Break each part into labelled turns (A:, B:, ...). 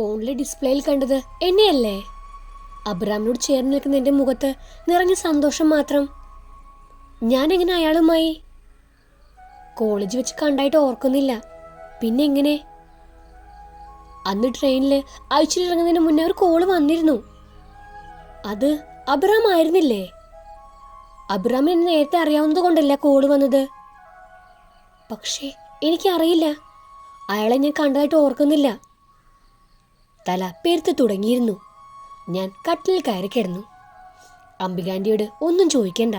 A: ഫോണിലെ ഡിസ്പ്ലേയിൽ കണ്ടത് എന്നെയല്ലേ? അബ്രാമിനോട് ചേർന്ന് നിൽക്കുന്ന എന്റെ മുഖത്ത് നിറഞ്ഞ സന്തോഷം മാത്രം. ഞാനെങ്ങനെ അയാളുമായി? കോളേജ് വെച്ച് കണ്ടായിട്ട് ഓർക്കുന്നില്ല. പിന്നെ എങ്ങനെ? അന്ന് ട്രെയിനിൽ അയച്ചിലിറങ്ങുന്നതിന് മുന്നേ ഒരു കോൾ വന്നിരുന്നു. അത് അബ്രാം ആയിരുന്നില്ലേ? അബ്രാം എന്നെ നേരത്തെ അറിയാവുന്നത് കൊണ്ടല്ല കോൾ വന്നത്? പക്ഷേ എനിക്കറിയില്ല. അയാളെ ഞാൻ കണ്ടതായിട്ട് ഓർക്കുന്നില്ല. തല പെരുത്ത് തുടങ്ങിയിരുന്നു. ഞാൻ കട്ടിൽ കയറി കിടന്നു. അംബികാന്റിയോട് ഒന്നും ചോദിക്കണ്ട.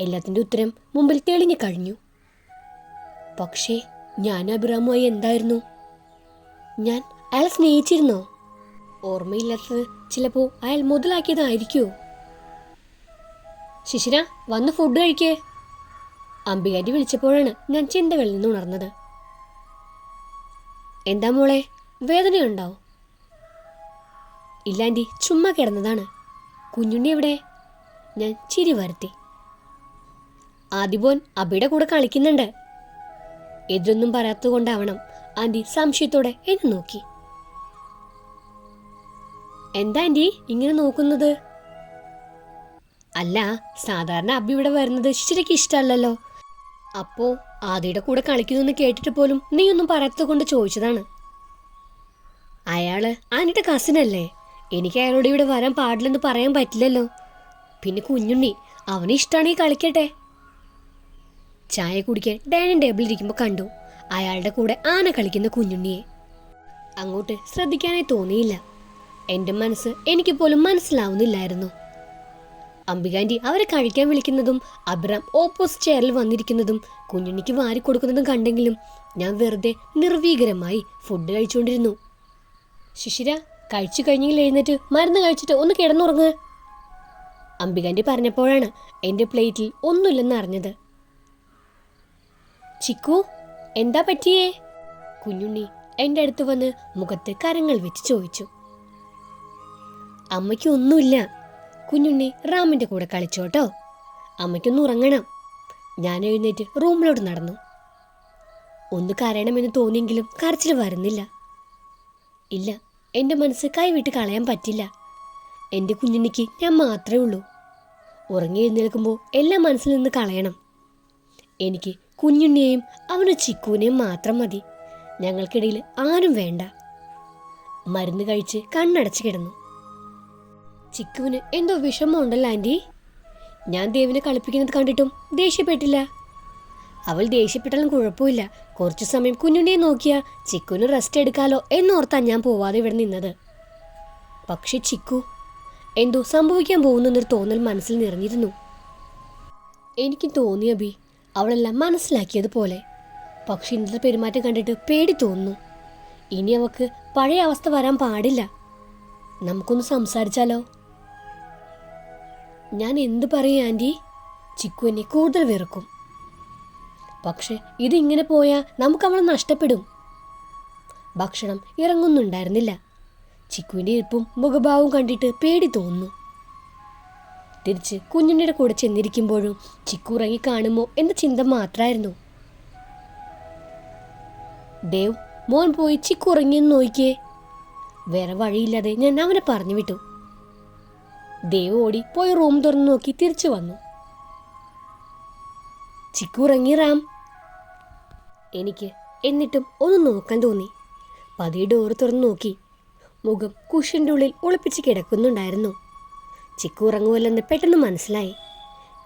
A: എല്ലാത്തിന്റെ ഉത്തരം മുമ്പിൽ തെളിഞ്ഞു കഴിഞ്ഞു. പക്ഷേ ഞാൻ അഭിറാമുമായി എന്തായിരുന്നു? ഞാൻ അയാളെ സ്നേഹിച്ചിരുന്നോ? ഓർമ്മയില്ലാത്തത് ചിലപ്പോൾ അയാൾ മുതലാക്കിയതായിരിക്കുമോ ശിശിര വന്ന് ഫുഡ് കഴിക്കേ. അംബികാന്റി വിളിച്ചപ്പോഴാണ് ഞാൻ ചിന്തകളിൽ നിന്ന് ഉണർന്നത്. എന്താ മോളെ വേദനയുണ്ടാവും ഇല്ലാന്റി ചുമ്മാ കിടന്നതാണ്. കുഞ്ഞുണ്ണി എവിടെ? ഞാൻ ചിരി വരുത്തി. ആദിബോൻ അബിയുടെ കൂടെ കളിക്കുന്നുണ്ട്. എതിരൊന്നും പറയാത്തതുകൊണ്ടാവണം ആന്റി സംശയത്തോടെ എന്നെ നോക്കി. എന്താ ആന്റി ഇങ്ങനെ നോക്കുന്നത്? അല്ല സാധാരണ അബി ഇവിടെ വരുന്നത് ശരിക്കും ഇഷ്ടമല്ലല്ലോ. അപ്പോ ആദിയുടെ കൂടെ കളിക്കുന്നു എന്ന് കേട്ടിട്ട് പോലും നീ ഒന്നും പറയാത്തത് കൊണ്ട് ചോദിച്ചതാണ്. അയാൾ ആന്റിയുടെ കസിനല്ലേ എനിക്ക് അയാളോട് ഇവിടെ വരാൻ പാടില്ലെന്ന് പറയാൻ പറ്റില്ലല്ലോ. പിന്നെ കുഞ്ഞുണ്ണി അവന് ഇഷ്ടമാണെങ്കിൽ കളിക്കട്ടെ. ചായ കുടിക്കാൻ ഡൈനിങ് ടേബിളിൽ ഇരിക്കുമ്പോൾ കണ്ടു അയാളുടെ കൂടെ ആന കളിക്കുന്ന കുഞ്ഞുണ്ണിയെ. അങ്ങോട്ട് ശ്രദ്ധിക്കാനായി തോന്നിയില്ല. എന്റെ മനസ്സ് എനിക്ക് പോലും മനസ്സിലാവുന്നില്ലായിരുന്നു. അംബികാന്റി അവരെ കഴിക്കാൻ വിളിക്കുന്നതും അബ്രാം ഓപ്പോസിറ്റ് ചെയറിൽ വന്നിരിക്കുന്നതും കുഞ്ഞുണ്ണിക്ക് വാരി കൊടുക്കുന്നതും കണ്ടെങ്കിലും ഞാൻ വെറുതെ നിർവീകരമായി ഫുഡ് കഴിച്ചുകൊണ്ടിരുന്നു. ശിശിര കഴിച്ചു കഴിഞ്ഞെങ്കിൽ എഴുന്നേറ്റ് മരുന്ന് കഴിച്ചിട്ട് ഒന്ന് കിടന്നുറങ്ങ്. അംബികാന്റെ പറഞ്ഞപ്പോഴാണ് എന്റെ പ്ലേറ്റിൽ ഒന്നുമില്ലെന്ന് അറിഞ്ഞത്. ചിക്കു എന്താ പറ്റിയേ? കുഞ്ഞുണ്ണി എന്റെ അടുത്ത് വന്ന് മുഖത്ത് കരങ്ങൾ വെച്ച് ചോദിച്ചു. അമ്മയ്ക്ക് ഒന്നുമില്ല. കുഞ്ഞുണ്ണി റാമിന്റെ കൂടെ കളിച്ചോട്ടോ അമ്മയ്ക്കൊന്ന് ഉറങ്ങണം. ഞാൻ എഴുന്നേറ്റ് റൂമിലോട്ട് നടന്നു. ഒന്ന് കരയണമെന്ന് തോന്നിയെങ്കിലും കരച്ചിൽ വരുന്നില്ല. ഇല്ല എന്റെ മനസ്സ് കൈവിട്ട് കളയാൻ പറ്റില്ല. എന്റെ കുഞ്ഞുണ്ണിക്ക് ഞാൻ മാത്രമേ ഉള്ളൂ. ഉറങ്ങി എഴുന്നേൽക്കുമ്പോൾ എല്ലാം മനസ്സിൽ നിന്ന് കളയണം. എനിക്ക് കുഞ്ഞുണ്ണിയെയും അവന് ചിക്കുവിനെയും മാത്രം മതി. ഞങ്ങൾക്കിടയിൽ ആരും വേണ്ട. മരുന്ന് കഴിച്ച് കണ്ണടച്ച് കിടന്നു. ചിക്കുവിന് എന്തോ വിഷമമുണ്ടല്ലോ ആന്റി ഞാൻ ദേവിനെ കളിപ്പിക്കുന്നത് കണ്ടിട്ടും ദേഷ്യപ്പെട്ടില്ല. അവൾ ദേഷ്യപ്പെട്ടാലും കുഴപ്പമില്ല. കുറച്ചു സമയം കുഞ്ഞുണ്ണിയെ നോക്കിയാ ചിക്കുന് റെസ്റ്റ് എടുക്കാലോ എന്നോർത്താ ഞാൻ പോവാതെ ഇവിടെ നിന്നത്. പക്ഷെ ചിക്കു എന്തോ സംഭവിക്കാൻ പോകുന്നെന്നൊരു തോന്നൽ മനസ്സിൽ നിറഞ്ഞിരുന്നു. എനിക്ക് തോന്നിയ ബി അവളെല്ലാം മനസ്സിലാക്കിയതുപോലെ. പക്ഷെ ഇന്നത്തെ പെരുമാറ്റം കണ്ടിട്ട് പേടി തോന്നുന്നു. ഇനി അവക്ക് പഴയ അവസ്ഥ വരാൻ പാടില്ല. നമുക്കൊന്ന് സംസാരിച്ചാലോ? ഞാൻ എന്ത് പറയും ആന്റി ചിക്കു എന്നെ കൂടുതൽ വെറുക്കും. പക്ഷെ ഇതിങ്ങനെ പോയാൽ നമുക്ക് അവളെ നഷ്ടപ്പെടും. ഭക്ഷണം ഇറങ്ങുന്നുണ്ടായിരുന്നില്ല. ചിക്കുവിന്റെ ഇരിപ്പും മുഖഭാവവും കണ്ടിട്ട് പേടി തോന്നുന്നു. തിരിച്ച് കുഞ്ഞുണ്ണിയുടെ കൂടെ ചെന്നിരിക്കുമ്പോഴും ചിക്കു ഉറങ്ങി കാണുമോ എന്ന ചിന്ത മാത്രമായിരുന്നു. ദേവ് മോൻ പോയി ചിക്കു ഉറങ്ങിയെന്ന് നോക്കിയേ. വേറെ വഴിയില്ലാതെ ഞാൻ അവനെ പറഞ്ഞു വിട്ടു. ദേവ് ഓടി പോയി റൂം തുറന്നു നോക്കി തിരിച്ചു വന്നു. ചിക്കു ഉറങ്ങി റാം എനിക്ക് എന്നിട്ടും ഒന്ന് നോക്കാൻ തോന്നി. പതിയെ ഡോറ് തുറന്നു നോക്കി. മുഖം കുഷ്യന്റെ ഉള്ളിൽ ഒളിപ്പിച്ച് കിടക്കുന്നുണ്ടായിരുന്നു. ചിക്കു ഉറങ്ങുമല്ലെന്ന് പെട്ടെന്ന് മനസ്സിലായി.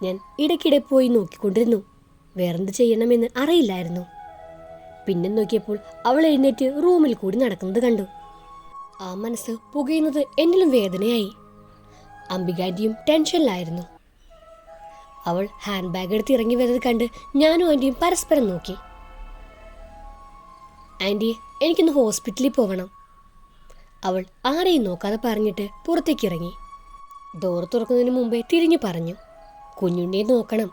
A: ഞാൻ ഇടയ്ക്കിടെ പോയി നോക്കിക്കൊണ്ടിരുന്നു. വേറെന്ത് ചെയ്യണമെന്ന് അറിയില്ലായിരുന്നു. പിന്നെ നോക്കിയപ്പോൾ അവൾ എഴുന്നേറ്റ് റൂമിൽ കൂടി നടക്കുന്നത് കണ്ടു. ആ മനസ്സ് പുകയുന്നത് എന്നിലും വേദനയായി. അംബികാന്റിയും ടെൻഷനിലായിരുന്നു. അവൾ ഹാൻഡ് ബാഗ് എടുത്ത് ഇറങ്ങി വരുന്നത് കണ്ട് ഞാനും ആന്റിയും പരസ്പരം നോക്കി. ആന്റി എനിക്കിന്ന് ഹോസ്പിറ്റലിൽ പോകണം അവൾ ആരെയും നോക്കാതെ പറഞ്ഞിട്ട് പുറത്തേക്ക് ഇറങ്ങി. ഡോർ തുറക്കുന്നതിന് മുമ്പേ തിരിഞ്ഞു പറഞ്ഞു. കുഞ്ഞുണ്ണിയെ നോക്കണം.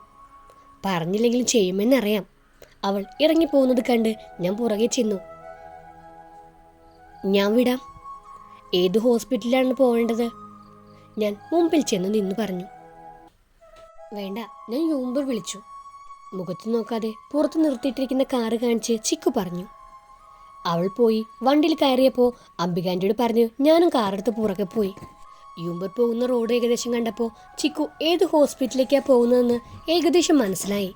A: പറഞ്ഞില്ലെങ്കിലും ചെയ്യുമെന്നറിയാം. അവൾ ഇറങ്ങിപ്പോകുന്നത് കണ്ട് ഞാൻ പുറകെ ചെന്നു. ഞാൻ വിടാം. ഏത് ഹോസ്പിറ്റലിലാണ് പോകേണ്ടത്? ഞാൻ മുമ്പിൽ ചെന്ന് നിന്ന് പറഞ്ഞു. വേണ്ട ഞാൻ യൂമ്പർ വിളിച്ചു. മുഖത്ത് നോക്കാതെ പുറത്ത് നിർത്തിയിട്ടിരിക്കുന്ന കാറ് കാണിച്ച് ചിക്കു പറഞ്ഞു. അവൾ പോയി വണ്ടിയിൽ കയറിയപ്പോൾ അംബികാന്റിയോട് പറഞ്ഞു ഞാനും കാറെടുത്ത് പുറകെ പോയി. യൂമ്പർ പോകുന്ന റോഡ് ഏകദേശം കണ്ടപ്പോൾ ചിക്കു ഏത് ഹോസ്പിറ്റലിലേക്കാണ് പോകുന്നതെന്ന് ഏകദേശം മനസ്സിലായി.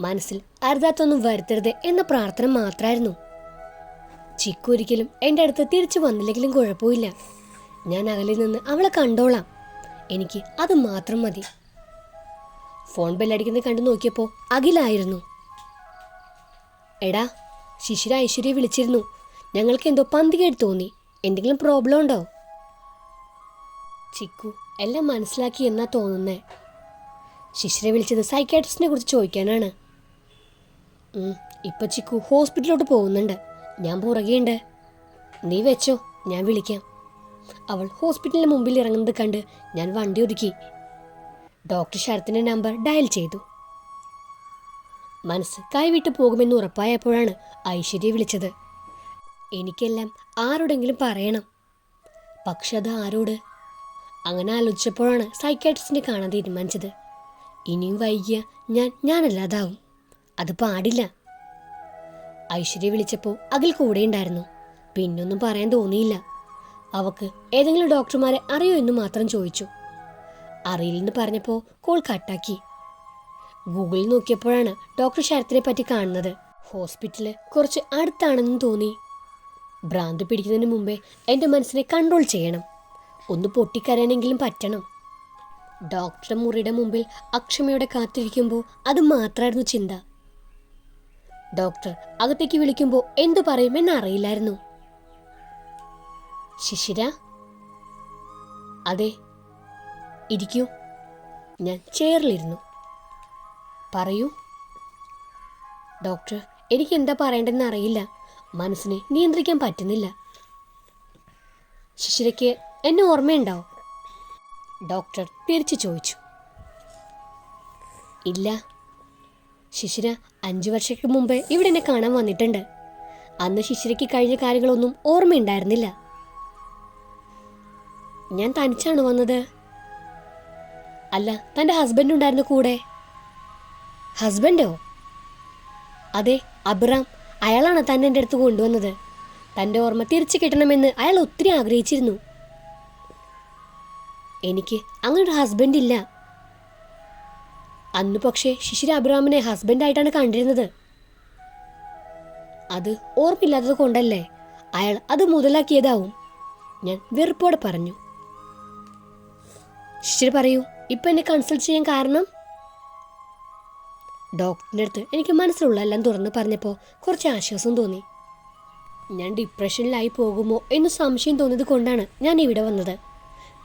A: മനസ്സിൽ അരുതാത്തൊന്നും വരുത്തരുത് എന്ന പ്രാർത്ഥന മാത്രമായിരുന്നു ചിക്കു ഒരിക്കലും എന്റെ അടുത്ത് തിരിച്ചു വന്നില്ലെങ്കിലും കുഴപ്പമില്ല. ഞാൻ അകലിൽ നിന്ന് അവളെ കണ്ടോളാം. എനിക്ക് അത് മാത്രം മതി. ഫോൺ ബെല്ലടിക്കുന്നത് കണ്ടു നോക്കിയപ്പോൾ അഖിലായിരുന്നു. എടാ ശിശിര ഐശ്വര്യ വിളിച്ചിരുന്നു. ഞങ്ങൾക്ക് എന്തോ പന്തികേട് തോന്നി. എന്തെങ്കിലും പ്രോബ്ലം ഉണ്ടോ? ചിക്കു എല്ലാം മനസ്സിലാക്കി എന്നാ തോന്നുന്നേ. ശിശിര വിളിച്ചത് സൈക്കാട്രിസ്റ്റിനെ കുറിച്ച് ചോദിക്കാനാണ്. ഇപ്പൊ ചിക്കു ഹോസ്പിറ്റലിലോട്ട് പോകുന്നുണ്ട്. ഞാൻ പുറകെയുണ്ട്. നീ വെച്ചോ ഞാൻ വിളിക്കാം. അവൾ ഹോസ്പിറ്റലിന് മുമ്പിൽ ഇറങ്ങുന്നത് കണ്ട് ഞാൻ വണ്ടി ഒതുക്കി. ഡോക്ടർ ശരത്തിന്റെ നമ്പർ ഡയൽ ചെയ്തു. മനസ്സ് കൈവിട്ട് പോകുമെന്ന് ഉറപ്പായപ്പോഴാണ് ഐശ്വര്യ വിളിച്ചത്. എനിക്കെല്ലാം ആരോടെങ്കിലും പറയണം. പക്ഷെ അത് ആരോട്? അങ്ങനെ ആലോചിച്ചപ്പോഴാണ് സൈക്കാട്രിസ്റ്റിനെ കാണാൻ തീരുമാനിച്ചത്. ഇനിയും വൈകിയ ഞാൻ ഞാനല്ലാതാവും. അത് പാടില്ല. ഐശ്വര്യ വിളിച്ചപ്പോൾ അതിൽ കൂടെ ഉണ്ടായിരുന്നു. പിന്നൊന്നും പറയാൻ തോന്നിയില്ല. അവക്ക് ഏതെങ്കിലും ഡോക്ടർമാരെ അറിയോ എന്ന് മാത്രം ചോദിച്ചു. അറിയില്ലെന്ന് പറഞ്ഞപ്പോൾ കോൾ കട്ടാക്കി ഗൂഗിളിൽ നോക്കിയപ്പോഴാണ് ഡോക്ടർ ശരത്തിനെ പറ്റി കാണുന്നത്. ഹോസ്പിറ്റൽ കുറച്ച് അടുത്താണെന്ന് തോന്നി. ഭ്രാന്ത് പിടിക്കുന്നതിന് മുമ്പേ എന്റെ മനസ്സിനെ കൺട്രോൾ ചെയ്യണം. ഒന്ന് പൊട്ടിക്കരയാനെങ്കിലും പറ്റണം. ഡോക്ടറുടെ മുറിയുടെ മുമ്പിൽ അക്ഷമയോടെ കാത്തിരിക്കുമ്പോൾ അത് മാത്രമായിരുന്നു ചിന്ത. ഡോക്ടർ അകത്തേക്ക് വിളിക്കുമ്പോൾ എന്തു പറയുമെന്ന് അറിയില്ലായിരുന്നു. ശിശിര? അതെ ഇരിക്കൂ. ഞാൻ ചെയറിലിരുന്നു. പറയൂ. ഡോക്ടർ എനിക്ക് എന്താ പറയേണ്ടതെന്ന് അറിയില്ല. മനസ്സിനെ നിയന്ത്രിക്കാൻ പറ്റുന്നില്ല. ശിശിരയ്ക്ക് എന്നെ ഓർമ്മയുണ്ടാവും ഡോക്ടർ തിരിച്ചു ചോദിച്ചു. ഇല്ല. ശിശിര അഞ്ചു വർഷക്ക് മുമ്പ് ഇവിടെ എന്നെ കാണാൻ വന്നിട്ടുണ്ട്. അന്ന് ശിശിരയ്ക്ക് കഴിഞ്ഞ കാര്യങ്ങളൊന്നും ഓർമ്മയുണ്ടായിരുന്നില്ല. ഞാൻ തനിച്ചാണ് വന്നത്. അല്ല തന്റെ ഹസ്ബൻഡ് ഉണ്ടായിരുന്നു കൂടെ? ഹസ്ബൻഡോ അതെ അബ്രാം അയാളാണ് തന്നെ എന്റെ അടുത്ത് കൊണ്ടുവന്നത്. തന്റെ ഓർമ്മ തിരിച്ചു കിട്ടണമെന്ന് അയാൾ ഒത്തിരി ആഗ്രഹിച്ചിരുന്നു. എനിക്ക് അങ്ങനൊരു ഹസ്ബൻഡ് ഇല്ല. അന്ന് പക്ഷേ ശിശിര അബ്രാമിനെ ഹസ്ബൻഡായിട്ടാണ് കണ്ടിരുന്നത്. അത് ഓർമ്മയില്ലാത്തത് കൊണ്ടല്ലേ അയാൾ അത് മുതലാക്കിയതാവും. ഞാൻ വെറുപ്പോടെ പറഞ്ഞു. ശിശിര പറയൂ ഇപ്പൊ എന്നെ കൺസൾട്ട് ചെയ്യാൻ കാരണം? ഡോക്ടറിന്റെ അടുത്ത് എനിക്ക് മനസ്സിലുള്ള എല്ലാം തുറന്ന് പറഞ്ഞപ്പോൾ കുറച്ച് ആശ്വാസം തോന്നി. ഞാൻ ഡിപ്രഷനിലായി പോകുമോ എന്ന് സംശയം തോന്നിയത് കൊണ്ടാണ് ഞാൻ ഇവിടെ വന്നത്.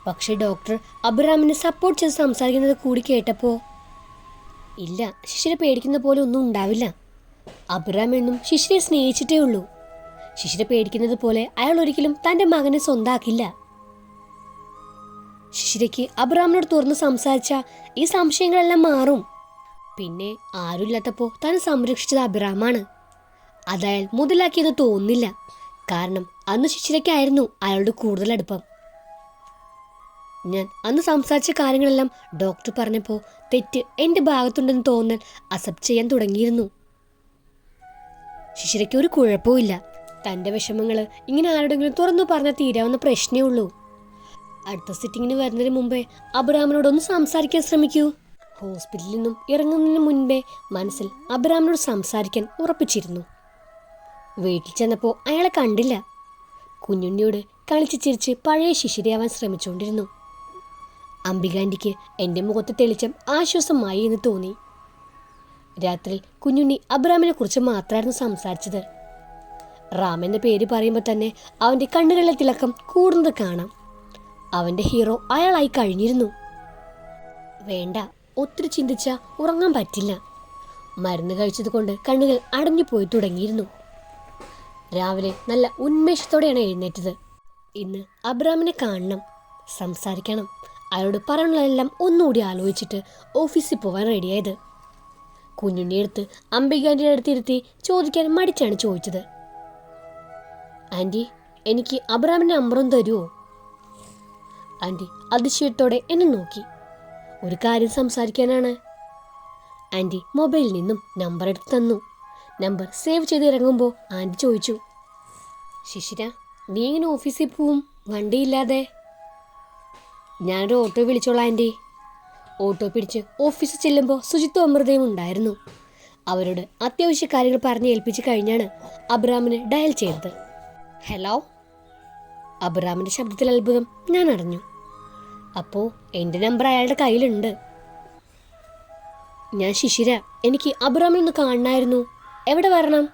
A: പക്ഷേ ഡോക്ടർ അബ്രാമിനെ സപ്പോർട്ട് ചെയ്ത് സംസാരിക്കുന്നത് കൂടി കേട്ടപ്പോൾ ഇല്ല ശിശിരെ പേടിക്കുന്ന പോലെ ഒന്നും ഉണ്ടാവില്ല. അബ്രാം എന്നും ശിശിരെ സ്നേഹിച്ചിട്ടേ ഉള്ളൂ. ശിശിരെ പേടിക്കുന്നത് പോലെ അയാൾ ഒരിക്കലും തന്റെ മകനെ സ്വന്താക്കില്ല. ശിശിരയ്ക്ക് അബ്രാമിനോട് തുറന്ന് സംസാരിച്ച ഈ സംശയങ്ങളെല്ലാം മാറും. പിന്നെ ആരുമില്ലാത്തപ്പോൾ താൻ സംരക്ഷിച്ചത് അബ്രാമാണ്. അതയാൾ മുതലാക്കിയെന്ന് തോന്നില്ല കാരണം അന്ന് ശിശിരയ്ക്കായിരുന്നു അയാളുടെ കൂടുതൽ അടുപ്പം. ഞാൻ അന്ന് സംസാരിച്ച കാര്യങ്ങളെല്ലാം ഡോക്ടർ പറഞ്ഞപ്പോൾ തെറ്റ് എന്റെ ഭാഗത്തുണ്ടെന്ന് തോന്നൽ അക്സെപ്റ്റ് ചെയ്യാൻ തുടങ്ങിയിരുന്നു. ശിശിരയ്ക്ക് ഒരു കുഴപ്പമില്ല തന്റെ വിഷമങ്ങൾ ഇങ്ങനെ ആരോടെങ്കിലും തുറന്നു പറഞ്ഞാൽ തീരാവുന്ന പ്രശ്നമേ ഉള്ളൂ. അടുത്ത സിറ്റിങ്ങിന് വരുന്നതിന് മുമ്പേ അബ്രാമിനോടൊന്ന് സംസാരിക്കാൻ ശ്രമിക്കൂ. ഹോസ്പിറ്റലിൽ നിന്നും ഇറങ്ങുന്നതിന് മുൻപേ മനസ്സിൽ അബ്രാമിനോട് സംസാരിക്കാൻ ഉറപ്പിച്ചിരുന്നു. വീട്ടിൽ ചെന്നപ്പോൾ അയാളെ കണ്ടില്ല. കുഞ്ഞുണ്ണിയോട് കളിച്ച് ചിരിച്ച് പഴയ ശിശിരയാവാൻ ശ്രമിച്ചുകൊണ്ടിരുന്നു. അംബികാണ്ടിക്ക് എന്റെ മുഖത്ത് തെളിച്ചം ആശ്വാസമായി എന്ന് തോന്നി. രാത്രി കുഞ്ഞുണ്ണി അബ്രാമിനെ കുറിച്ച് മാത്രമായിരുന്നു സംസാരിച്ചത്. റാമെന്ന പേര് പറയുമ്പോൾ തന്നെ അവന്റെ കണ്ണുകളിലെ തിളക്കം കൂടുന്നത് കാണാം. അവന്റെ ഹീറോ അയാളായി കഴിഞ്ഞിരുന്നു. വേണ്ട ഒത്തിരി ചിന്തിച്ച ഉറങ്ങാൻ പറ്റില്ല. മരുന്ന് കഴിച്ചതുകൊണ്ട് കണ്ണുകൾ അടഞ്ഞു പോയി തുടങ്ങിയിരുന്നു. രാവിലെ നല്ല ഉന്മേഷത്തോടെയാണ് എഴുന്നേറ്റത്. ഇന്ന് അബ്രാമിനെ കാണണം സംസാരിക്കണം അയാളോട് പറയാനുള്ളതെല്ലാം ഒന്നുകൂടി ആലോചിച്ചിട്ട് ഓഫീസിൽ പോകാൻ റെഡിയായത്. കുഞ്ഞുണ്ണി എടുത്ത് അംബികാന്റെ അടുത്തിരുത്തി ചോദിക്കാൻ മടിച്ചാണ് ചോദിച്ചത്. ആന്റി എനിക്ക് അബ്രാമിന്റെ നമ്പറും തരുമോ ആന്റി അതിശയത്തോടെ എന്നെ നോക്കി. ഒരു കാര്യം സംസാരിക്കാനാണ്. ആന്റി മൊബൈലിൽ നിന്നും നമ്പർ എടുത്ത് തന്നു. നമ്പർ സേവ് ചെയ്ത് ഇറങ്ങുമ്പോൾ ആന്റി ചോദിച്ചു ശിശിര നീ ഇങ്ങനെ ഓഫീസിൽ പോവും? വണ്ടിയില്ലാതെ ഞാനൊരു ഓട്ടോ വിളിച്ചോളാം ആന്റി. ഓട്ടോ പിടിച്ച് ഓഫീസിൽ ചെല്ലുമ്പോൾ ശുചിത്വ അമൃതയും ഉണ്ടായിരുന്നു. അവരോട് അത്യാവശ്യ കാര്യങ്ങൾ പറഞ്ഞ് ഏൽപ്പിച്ച് കഴിഞ്ഞാണ് അബ്രാമിന് ഡയൽ ചെയ്തത്. ഹലോ അബ്രാമിന്റെ ശബ്ദത്തിൽ അത്ഭുതം ഞാൻ അറിഞ്ഞു. അപ്പോ എന്റെ നമ്പർ അയാളുടെ കയ്യിലുണ്ട്. ഞാൻ ശിശിര എനിക്ക് അബ്രാമിനെ ഒന്ന് കാണണമായിരുന്നു എവിടെ വരണം?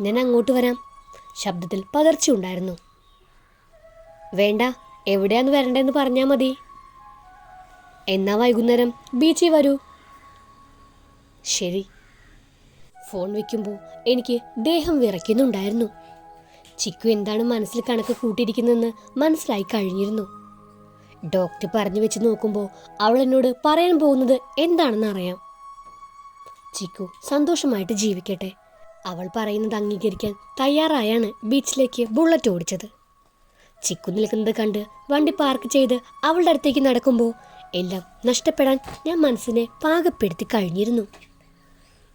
A: ഞാൻ അങ്ങോട്ട് വരാം. ശബ്ദത്തിൽ പകർച്ചയുണ്ടായിരുന്നു വേണ്ട എവിടെയാന്ന് വരണ്ടെന്ന് പറഞ്ഞാൽ മതി. എന്നാ വൈകുന്നേരം ബീച്ചിൽ വരൂ. ശരി. ഫോൺ വയ്ക്കുമ്പോൾ എനിക്ക് ദേഹം വിറയ്ക്കുന്നുണ്ടായിരുന്നു. ചിക്കു എന്താണ് മനസ്സിൽ കണക്ക് കൂട്ടിയിരിക്കുന്നതെന്ന് മനസ്സിലായി കഴിഞ്ഞിരുന്നു. ഡോക്ടർ പറഞ്ഞു വെച്ച് നോക്കുമ്പോൾ അവൾ എന്നോട് പറയാൻ പോകുന്നത് എന്താണെന്ന് അറിയാം. ചിക്കു സന്തോഷമായിട്ട് ജീവിക്കട്ടെ. അവൾ പറയുന്നത് അംഗീകരിക്കാൻ തയ്യാറായാണ് ബീച്ചിലേക്ക് ബുള്ളറ്റ് ഓടിച്ചത്. ചിക്കു നിൽക്കുന്നത് കണ്ട് വണ്ടി പാർക്ക് ചെയ്ത് അവളുടെ അടുത്തേക്ക് നടക്കുമ്പോൾ എല്ലാം നഷ്ടപ്പെടാൻ ഞാൻ മനസ്സിനെ പാകപ്പെടുത്തി കഴിഞ്ഞിരുന്നു.